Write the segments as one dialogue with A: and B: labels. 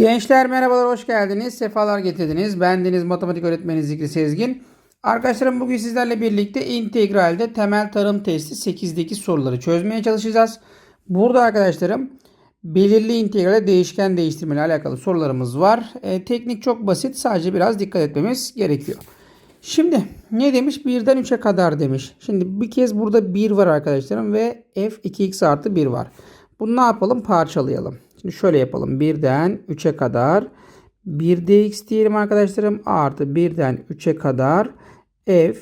A: Gençler merhabalar hoş geldiniz. Sefalar getirdiniz. Ben Deniz Matematik Öğretmeni Zikri Sezgin. Arkadaşlarım bugün sizlerle birlikte integralde temel tarım testi 8'deki soruları çözmeye çalışacağız. Burada arkadaşlarım belirli integrale değişken değiştirme ile alakalı sorularımız var. E, teknik çok basit. Sadece biraz dikkat etmemiz gerekiyor. Şimdi ne demiş? 1'den 3'e kadar demiş. Şimdi bir kez burada 1 var arkadaşlarım ve f 2x artı 1 var. Bunu ne yapalım? Parçalayalım. Şimdi şöyle yapalım. 1'den 3'e kadar 1dx diyelim arkadaşlarım. Artı 1'den 3'e kadar f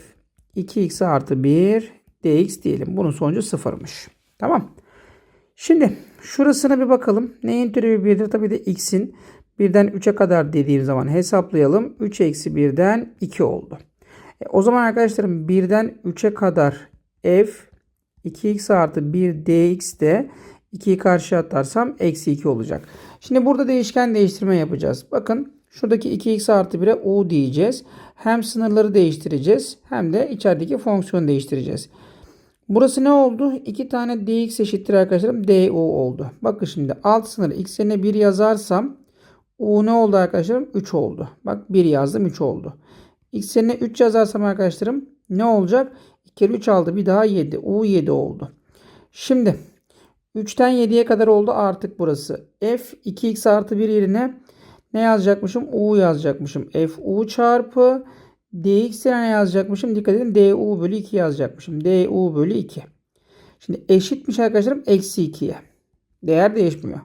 A: 2x artı 1 dx diyelim. Bunun sonucu sıfırmış. Tamam. Şimdi şurasına bir bakalım. Neyin türevi 1'dir? Tabii de x'in 1'den 3'e kadar dediğim zaman hesaplayalım. 3 eksi 1'den 2 oldu. E, o zaman arkadaşlarım 1'den 3'e kadar f 2x artı 1 dx de 2'yi karşıya atarsam eksi 2 olacak. Şimdi burada değişken değiştirme yapacağız. Bakın şuradaki 2x artı 1'e u diyeceğiz. Hem sınırları değiştireceğiz hem de içerideki fonksiyonu değiştireceğiz. Burası ne oldu? 2 tane dx eşittir arkadaşlarım du oldu. Bakın şimdi alt sınırı x yerine 1 yazarsam u ne oldu arkadaşlarım? 3 oldu. Bak 1 yazdım 3 oldu. x yerine 3 yazarsam arkadaşlarım ne olacak? 2 kere 3 aldı bir daha 7. u 7 oldu. Şimdi 3'ten 7'ye kadar oldu artık burası. F 2x artı 1 yerine ne yazacakmışım? U yazacakmışım. F u çarpı dx yerine ne yazacakmışım? Dikkat edin du bölü 2 yazacakmışım. du bölü 2. Şimdi eşitmiş arkadaşlarım eksi 2'ye. Değer değişmiyor.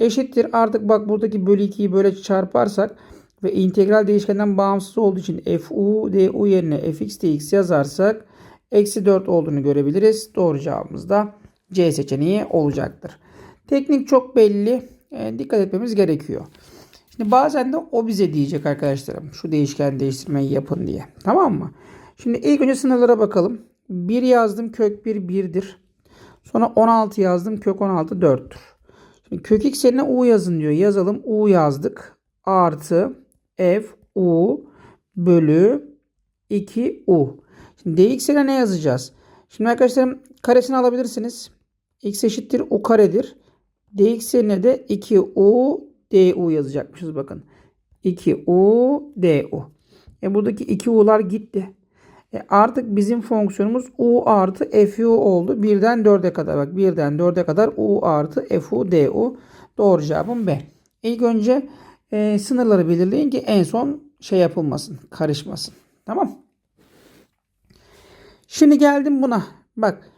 A: Eşittir artık bak buradaki bölü 2'yi böyle çarparsak ve integral değişkenden bağımsız olduğu için fu du yerine fx dx yazarsak eksi 4 olduğunu görebiliriz. Doğru cevabımız da C seçeneği olacaktır. Teknik çok belli. E, dikkat etmemiz gerekiyor. Şimdi bazen de o bize diyecek arkadaşlarım. Şu değişken değiştirmeyi yapın diye. Tamam mı? Şimdi ilk önce sınırlara bakalım. 1 yazdım kök 1 1'dir. Sonra 16 yazdım kök 16 4'tür. Şimdi kök x yerine u yazın diyor. Yazalım. u yazdık. Artı f u bölü 2 u. Şimdi dx ne yazacağız? Şimdi arkadaşlarım karesini alabilirsiniz. X eşittir u karedir. dx yerine de 2u du yazacakmışız bakın. 2u du. E buradaki 2u'lar gitti. E artık bizim fonksiyonumuz u artı fu oldu. 1'den 4'e kadar bak 1'den 4'e kadar u artı fu du. Doğru cevabım B. İlk önce e, sınırları belirleyin ki en son şey yapılmasın, karışmasın. Tamam. Şimdi geldim buna. Bak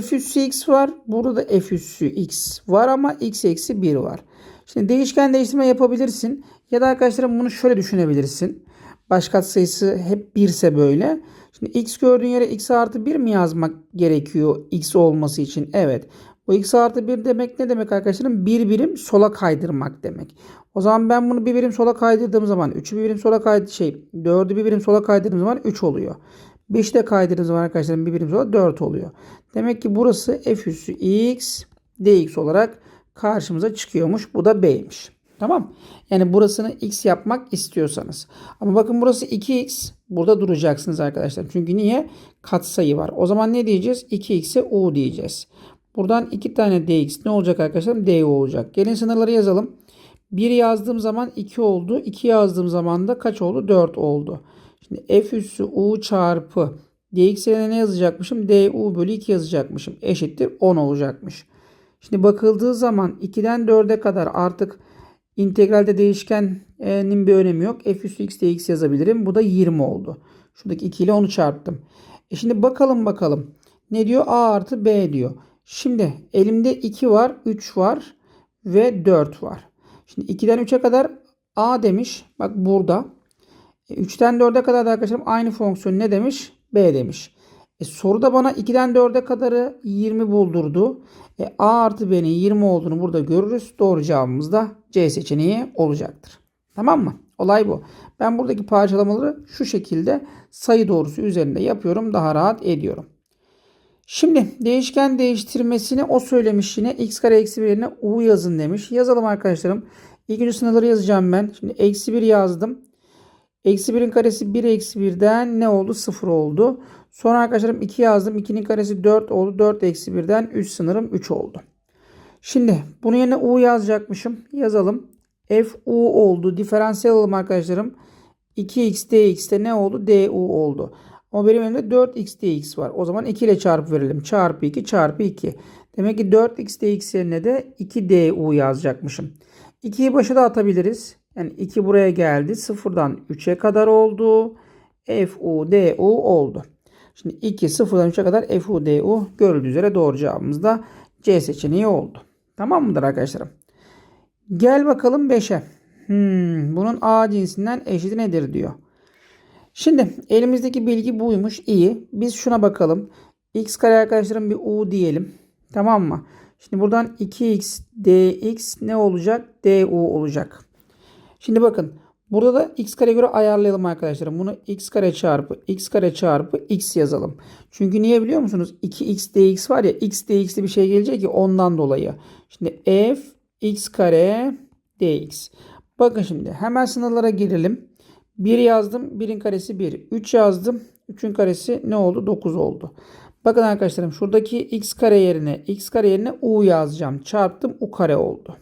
A: f üssü x var. Burada da f üssü x var ama x eksi 1 var. Şimdi değişken değiştirme yapabilirsin. Ya da arkadaşlarım bunu şöyle düşünebilirsin. Baş sayısı hep 1 ise böyle. Şimdi x gördüğün yere x artı 1 mi yazmak gerekiyor x olması için? Evet. Bu x artı 1 demek ne demek arkadaşlarım? Bir birim sola kaydırmak demek. O zaman ben bunu bir birim sola kaydırdığım zaman 3'ü bir birim sola kaydı şey 4'ü bir birim sola kaydırdığım zaman 3 oluyor. 5'i de kaydırdığım zaman arkadaşlarım bir birim sola 4 oluyor. Demek ki burası f üssü x dx olarak karşımıza çıkıyormuş. Bu da b'ymiş. Tamam. Yani burasını x yapmak istiyorsanız. Ama bakın burası 2x. Burada duracaksınız arkadaşlar. Çünkü niye? Katsayı var. O zaman ne diyeceğiz? 2x'e u diyeceğiz. Buradan 2 tane dx ne olacak arkadaşlar? du olacak. Gelin sınırları yazalım. 1 yazdığım zaman 2 oldu. 2 yazdığım zaman da kaç oldu? 4 oldu. Şimdi f üssü u çarpı dx yerine ne yazacakmışım? du bölü 2 yazacakmışım. Eşittir 10 olacakmış. Şimdi bakıldığı zaman 2'den 4'e kadar artık integralde değişkenin bir önemi yok. f üssü x dx yazabilirim. Bu da 20 oldu. Şuradaki 2 ile 10'u çarptım. E şimdi bakalım bakalım. Ne diyor? a artı b diyor. Şimdi elimde 2 var, 3 var ve 4 var. Şimdi 2'den 3'e kadar a demiş. Bak burada. 3'ten 4'e kadar da arkadaşlarım aynı fonksiyon ne demiş? B demiş. E, soruda bana 2'den 4'e kadarı 20 buldurdu. E, A artı B'nin 20 olduğunu burada görürüz. Doğru cevabımız da C seçeneği olacaktır. Tamam mı? Olay bu. Ben buradaki parçalamaları şu şekilde sayı doğrusu üzerinde yapıyorum. Daha rahat ediyorum. Şimdi değişken değiştirmesini o söylemiş yine. x kare eksi 1 yerine u yazın demiş. Yazalım arkadaşlarım. İlk önce sınırları yazacağım ben. Şimdi eksi 1 yazdım. Eksi 1'in karesi 1 eksi 1'den ne oldu? 0 oldu. Sonra arkadaşlarım 2 yazdım. 2'nin karesi 4 oldu. 4 eksi 1'den 3 sınırım 3 oldu. Şimdi bunun yerine u yazacakmışım. Yazalım. FU oldu. Diferansiyel alalım arkadaşlarım. 2x dx'te ne oldu? du oldu. Ama benim elimde 4x dx var. O zaman 2 ile çarpı verelim. Çarpı 2 çarpı 2. Demek ki 4x dx yerine de 2 du yazacakmışım. 2'yi başa da atabiliriz. Yani 2 buraya geldi. 0'dan 3'e kadar oldu. fu du oldu. Şimdi 2 0'dan 3'e kadar fu du görüldüğü üzere doğru cevabımız da C seçeneği oldu. Tamam mıdır arkadaşlarım? Gel bakalım 5'e. Hmm, bunun A cinsinden eşiti nedir diyor. Şimdi elimizdeki bilgi buymuş. iyi. Biz şuna bakalım. X kare arkadaşlarım bir U diyelim. Tamam mı? Şimdi buradan 2x dx ne olacak? du olacak. Şimdi bakın. Burada da x kare göre ayarlayalım arkadaşlarım. Bunu x kare çarpı x kare çarpı x yazalım. Çünkü niye biliyor musunuz? 2x dx var ya x dx'li bir şey gelecek ki ondan dolayı. Şimdi f x kare dx. Bakın şimdi hemen sınırlara girelim. 1 yazdım. 1'in karesi 1. 3 yazdım. 3'ün karesi ne oldu? 9 oldu. Bakın arkadaşlarım şuradaki x kare yerine x kare yerine u yazacağım. Çarptım u kare oldu.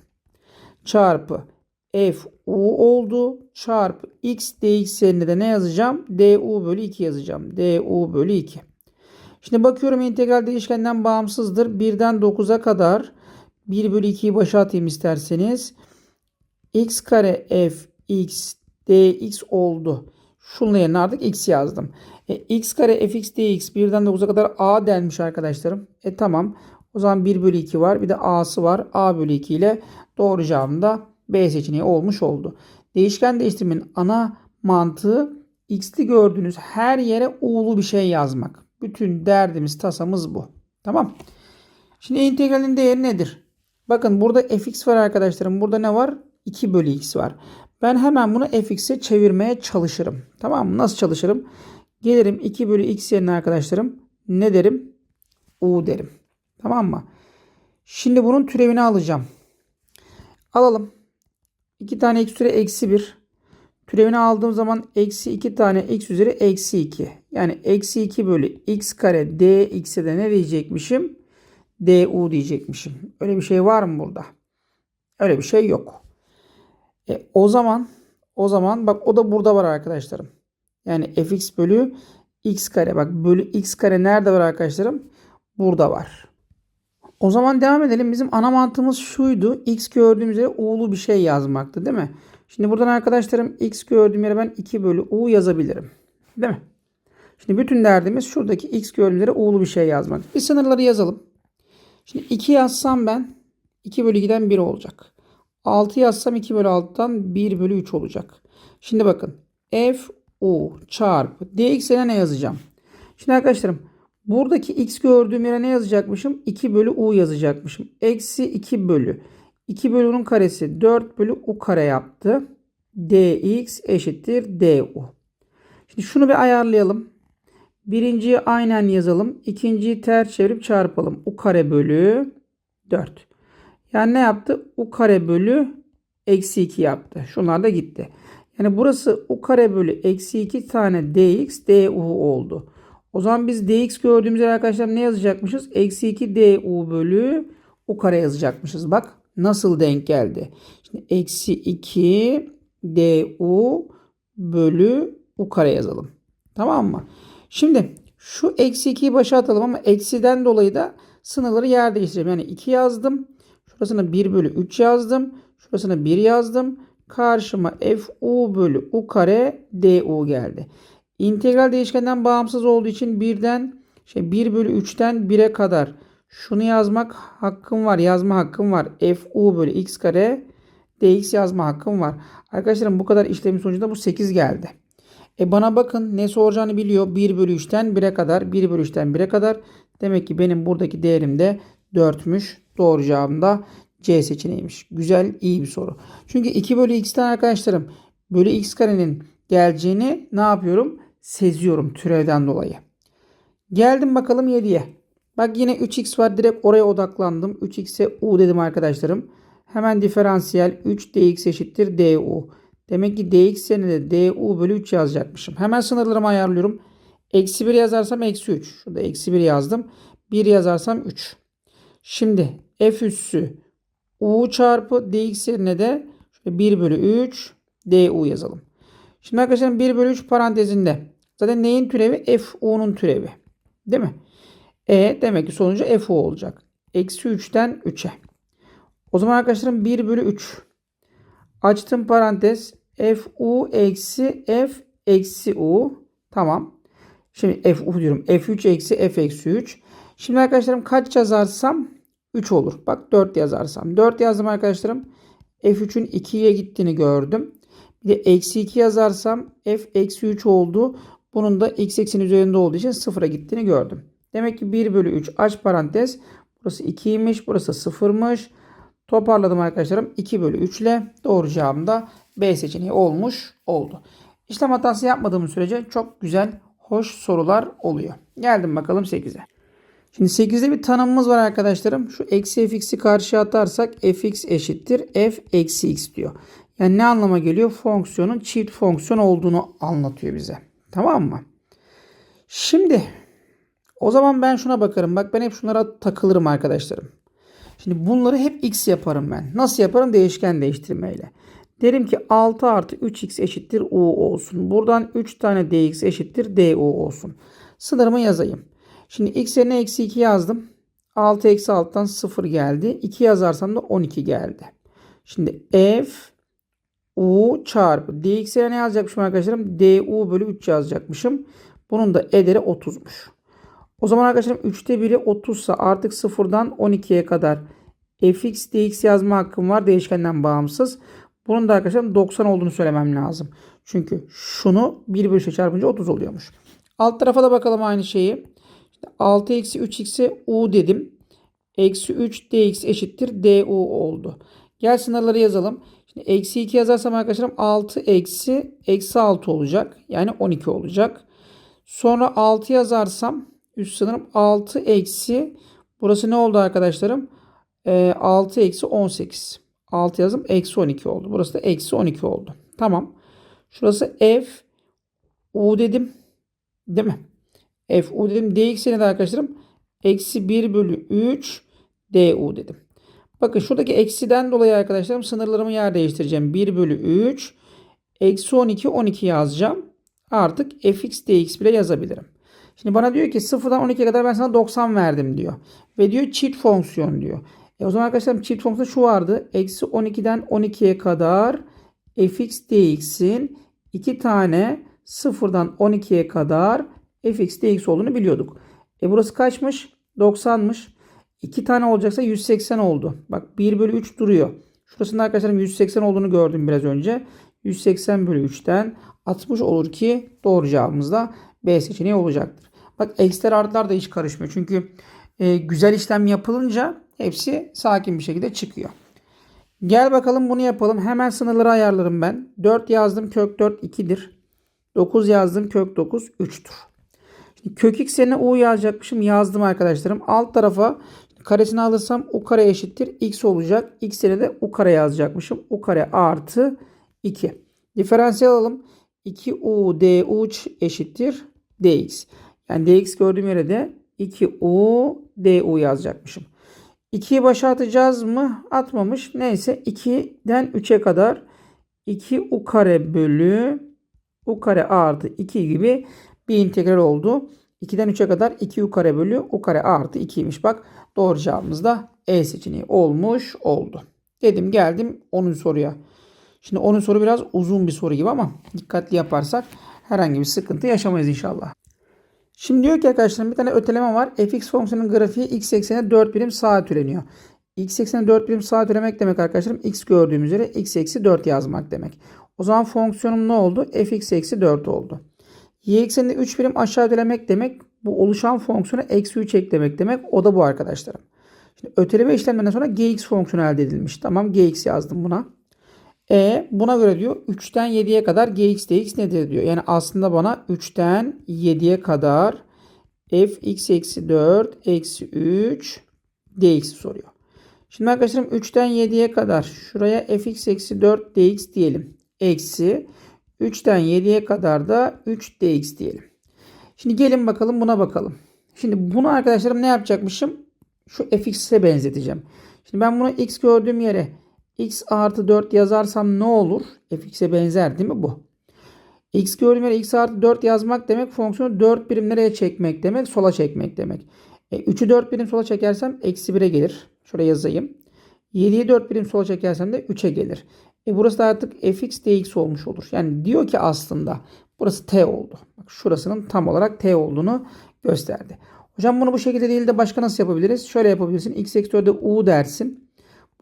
A: Çarpı f u oldu. Çarpı x dx yerine de ne yazacağım? du bölü 2 yazacağım. du bölü 2. Şimdi bakıyorum integral değişkenden bağımsızdır. 1'den 9'a kadar 1 bölü 2'yi başa atayım isterseniz. x kare f x dx oldu. Şunun yerine artık x yazdım. E, x kare fx dx 1'den 9'a kadar a denmiş arkadaşlarım. E tamam. O zaman 1 bölü 2 var. Bir de a'sı var. a bölü 2 ile doğru cevabım da B seçeneği olmuş oldu. Değişken değiştirmenin ana mantığı x'li gördüğünüz her yere u'lu bir şey yazmak. Bütün derdimiz tasamız bu. Tamam. Şimdi integralin değeri nedir? Bakın burada fx var arkadaşlarım. Burada ne var? 2 bölü x var. Ben hemen bunu fx'e çevirmeye çalışırım. Tamam mı? Nasıl çalışırım? Gelirim 2 bölü x yerine arkadaşlarım. Ne derim? u derim. Tamam mı? Şimdi bunun türevini alacağım. Alalım. 2 tane x üzeri eksi 1. Türevini aldığım zaman eksi 2 tane x üzeri eksi 2. Yani eksi 2 bölü x kare dx'e de ne diyecekmişim? du diyecekmişim. Öyle bir şey var mı burada? Öyle bir şey yok. E, o zaman o zaman bak o da burada var arkadaşlarım. Yani fx bölü x kare. Bak bölü x kare nerede var arkadaşlarım? Burada var. O zaman devam edelim. Bizim ana mantığımız şuydu. X gördüğümüz yere u'lu bir şey yazmaktı değil mi? Şimdi buradan arkadaşlarım x gördüğüm yere ben 2 bölü u yazabilirim. Değil mi? Şimdi bütün derdimiz şuradaki x gördüğüm yere u'lu bir şey yazmak. Bir sınırları yazalım. Şimdi 2 yazsam ben 2 bölü 2'den 1 olacak. 6 yazsam 2 bölü 6'dan 1 bölü 3 olacak. Şimdi bakın f u çarpı dx'e ne yazacağım? Şimdi arkadaşlarım buradaki x gördüğüm yere ne yazacakmışım? 2 bölü u yazacakmışım. Eksi 2 bölü. 2 bölü u'nun karesi 4 bölü u kare yaptı. dx eşittir du. Şimdi şunu bir ayarlayalım. Birinciyi aynen yazalım. İkinciyi ters çevirip çarpalım. u kare bölü 4. Yani ne yaptı? u kare bölü eksi 2 yaptı. Şunlar da gitti. Yani burası u kare bölü eksi 2 tane dx du oldu. O zaman biz dx gördüğümüz yere arkadaşlar ne yazacakmışız? Eksi 2 du bölü u kare yazacakmışız. Bak nasıl denk geldi. Şimdi eksi 2 du bölü u kare yazalım. Tamam mı? Şimdi şu eksi 2'yi başa atalım ama eksiden dolayı da sınırları yer değiştirelim. Yani 2 yazdım. Şurasına 1 bölü 3 yazdım. Şurasına 1 yazdım. Karşıma fu bölü u kare du geldi. İntegral değişkenden bağımsız olduğu için birden şey 1 bölü 3'ten 1'e kadar şunu yazmak hakkım var. Yazma hakkım var. fu bölü x kare dx yazma hakkım var. Arkadaşlarım bu kadar işlemin sonucunda bu 8 geldi. E bana bakın ne soracağını biliyor. 1 bölü 3'ten 1'e kadar. 1 bölü 3'ten 1'e kadar. Demek ki benim buradaki değerim de 4'müş. Doğru cevabım da C seçeneğiymiş. Güzel, iyi bir soru. Çünkü 2 bölü x'ten arkadaşlarım bölü x karenin geleceğini ne yapıyorum? Seziyorum türevden dolayı. Geldim bakalım 7'ye. Bak yine 3x var. Direkt oraya odaklandım. 3x'e u dedim arkadaşlarım. Hemen diferansiyel 3 dx eşittir du. Demek ki dx yerine de du bölü 3 yazacakmışım. Hemen sınırlarımı ayarlıyorum. Eksi 1 yazarsam eksi 3. Şurada eksi 1 yazdım. 1 yazarsam 3. Şimdi f üssü u çarpı dx yerine de Şöyle 1 bölü 3 du yazalım. Şimdi arkadaşlar 1 bölü 3 parantezinde zaten neyin türevi? fu'nun türevi. Değil mi? E demek ki sonucu fu olacak. Eksi 3'ten 3'e. O zaman arkadaşlarım 1 bölü 3. Açtım parantez. fu eksi f eksi u. Tamam. Şimdi f u diyorum. f3 eksi f eksi 3. Şimdi arkadaşlarım kaç yazarsam 3 olur. Bak 4 yazarsam. 4 yazdım arkadaşlarım. f3'ün 2'ye gittiğini gördüm. Bir de eksi 2 yazarsam f eksi 3 oldu. Bunun da x eksenin üzerinde olduğu için 0'a gittiğini gördüm. Demek ki 1 bölü 3 aç parantez. Burası 2'ymiş. Burası 0'mış. Toparladım arkadaşlarım. 2 bölü 3 ile doğru cevabım da B seçeneği olmuş oldu. İşlem hatası yapmadığımız sürece çok güzel, hoş sorular oluyor. Geldim bakalım 8'e. Şimdi 8'de bir tanımımız var arkadaşlarım. Şu eksi fx'i karşıya atarsak fx eşittir f eksi x diyor. Yani ne anlama geliyor? Fonksiyonun çift fonksiyon olduğunu anlatıyor bize. Tamam mı? Şimdi o zaman ben şuna bakarım. Bak ben hep şunlara takılırım arkadaşlarım. Şimdi bunları hep x yaparım ben. Nasıl yaparım? Değişken değiştirmeyle. Derim ki 6 artı 3x eşittir u olsun. Buradan 3 tane dx eşittir du olsun. Sınırımı yazayım. Şimdi x yerine eksi 2 yazdım. 6 eksi 6'dan 0 geldi. 2 yazarsam da 12 geldi. Şimdi f u çarpı dx yerine ne yazacakmışım arkadaşlarım? du bölü 3 yazacakmışım. Bunun da ederi 30'muş. O zaman arkadaşlarım 3'te 1'i 30 ise artık 0'dan 12'ye kadar fx dx yazma hakkım var değişkenden bağımsız. Bunun da arkadaşlar 90 olduğunu söylemem lazım. Çünkü şunu 1 bölü 3'e çarpınca 30 oluyormuş. Alt tarafa da bakalım aynı şeyi. İşte 6 eksi 3x'e u dedim. Eksi 3 dx eşittir du oldu. Gel sınırları yazalım. Şimdi eksi 2 yazarsam arkadaşlarım 6 eksi eksi 6 olacak. Yani 12 olacak. Sonra 6 yazarsam üst sınırım 6 eksi burası ne oldu arkadaşlarım? E, 6 eksi 18. 6 yazdım. Eksi 12 oldu. Burası da eksi 12 oldu. Tamam. Şurası f u dedim. Değil mi? f u dedim. dx'ine de arkadaşlarım eksi 1 bölü 3 du dedim. Bakın şuradaki eksiden dolayı arkadaşlarım sınırlarımı yer değiştireceğim. 1 bölü 3 eksi 12 12 yazacağım. Artık fx dx bile yazabilirim. Şimdi bana diyor ki 0'dan 12'ye kadar ben sana 90 verdim diyor. Ve diyor çift fonksiyon diyor. E o zaman arkadaşlar çift fonksiyon şu vardı. Eksi 12'den 12'ye kadar fx dx'in iki tane 0'dan 12'ye kadar fx dx olduğunu biliyorduk. E burası kaçmış? 90'mış. 2 tane olacaksa 180 oldu. Bak 1 bölü 3 duruyor. Şurasında arkadaşlarım 180 olduğunu gördüm biraz önce. 180 bölü 3'ten 60 olur ki doğru cevabımız da B seçeneği olacaktır. Bak eksiler artılar da hiç karışmıyor. Çünkü e, güzel işlem yapılınca hepsi sakin bir şekilde çıkıyor. Gel bakalım bunu yapalım. Hemen sınırları ayarlarım ben. 4 yazdım kök 4 2'dir. 9 yazdım kök 9 3'tür. Şimdi kök x yerine u yazacakmışım. Yazdım arkadaşlarım. Alt tarafa karesini alırsam u kare eşittir x olacak. x yerine de u kare yazacakmışım. u kare artı 2. Diferansiyel alalım. 2u du eşittir dx. Yani dx gördüğüm yere de 2u du yazacakmışım. 2'yi başa atacağız mı? Atmamış. Neyse 2'den 3'e kadar 2 u kare bölü u kare artı 2 gibi bir integral oldu. 2'den 3'e kadar 2 u kare bölü u kare artı 2'ymiş. Bak doğru cevabımız da E seçeneği olmuş oldu. Dedim geldim 10. soruya. Şimdi 10. soru biraz uzun bir soru gibi ama dikkatli yaparsak herhangi bir sıkıntı yaşamayız inşallah. Şimdi diyor ki arkadaşlar bir tane öteleme var. fx fonksiyonunun grafiği x eksene 4 birim sağa türeniyor. x eksene 4 birim sağa türemek demek arkadaşlarım x gördüğümüz üzere x eksi 4 yazmak demek. O zaman fonksiyonum ne oldu? fx eksi 4 oldu. Y ekseninde 3 birim aşağı ötelemek demek bu oluşan fonksiyona eksi 3 eklemek demek. O da bu arkadaşlarım. Şimdi öteleme işlemlerinden sonra gx fonksiyonu elde edilmiş. Tamam gx yazdım buna. E buna göre diyor 3'ten 7'ye kadar gx dx nedir diyor. Yani aslında bana 3'ten 7'ye kadar fx eksi 4 eksi 3 dx soruyor. Şimdi arkadaşlarım 3'ten 7'ye kadar şuraya fx eksi 4 dx diyelim. Eksi 3'ten 7'ye kadar da 3 dx diyelim. Şimdi gelin bakalım buna bakalım. Şimdi bunu arkadaşlarım ne yapacakmışım? Şu fx'e benzeteceğim. Şimdi ben bunu x gördüğüm yere x artı 4 yazarsam ne olur? fx'e benzer değil mi bu? x gördüğüm yere x artı 4 yazmak demek fonksiyonu 4 birim nereye çekmek demek? Sola çekmek demek. E, 3'ü 4 birim sola çekersem eksi 1'e gelir. Şuraya yazayım. 7'yi 4 birim sola çekersem de 3'e gelir. E burası da artık fx dx olmuş olur. Yani diyor ki aslında burası t oldu. Bak şurasının tam olarak t olduğunu gösterdi. Hocam bunu bu şekilde değil de başka nasıl yapabiliriz? Şöyle yapabilirsin. x eksi 4'e u dersin.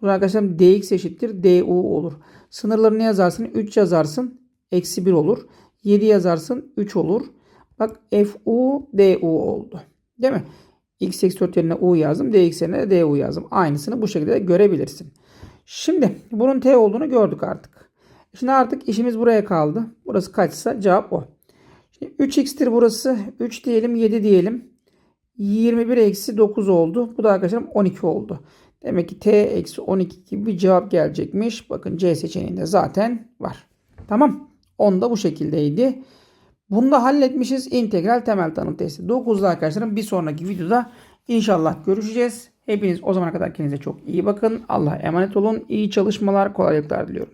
A: Burada arkadaşlar dx eşittir du olur. Sınırlarını yazarsın. 3 yazarsın. Eksi 1 olur. 7 yazarsın. 3 olur. Bak fu du oldu. Değil mi? X eksi 4 yerine u yazdım. dx yerine de du yazdım. Aynısını bu şekilde de görebilirsin. Şimdi bunun t olduğunu gördük artık. Şimdi artık işimiz buraya kaldı. Burası kaçsa cevap o. Şimdi 3x'tir burası. 3 diyelim 7 diyelim. 21 eksi 9 oldu. Bu da arkadaşlarım 12 oldu. Demek ki t eksi 12 gibi bir cevap gelecekmiş. Bakın C seçeneğinde zaten var. Tamam. 10 da bu şekildeydi. Bunu da halletmişiz. İntegral temel tanım testi. 9'da arkadaşlarım bir sonraki videoda inşallah görüşeceğiz. Hepiniz o zamana kadar kendinize çok iyi bakın. Allah'a emanet olun. İyi çalışmalar, kolaylıklar diliyorum.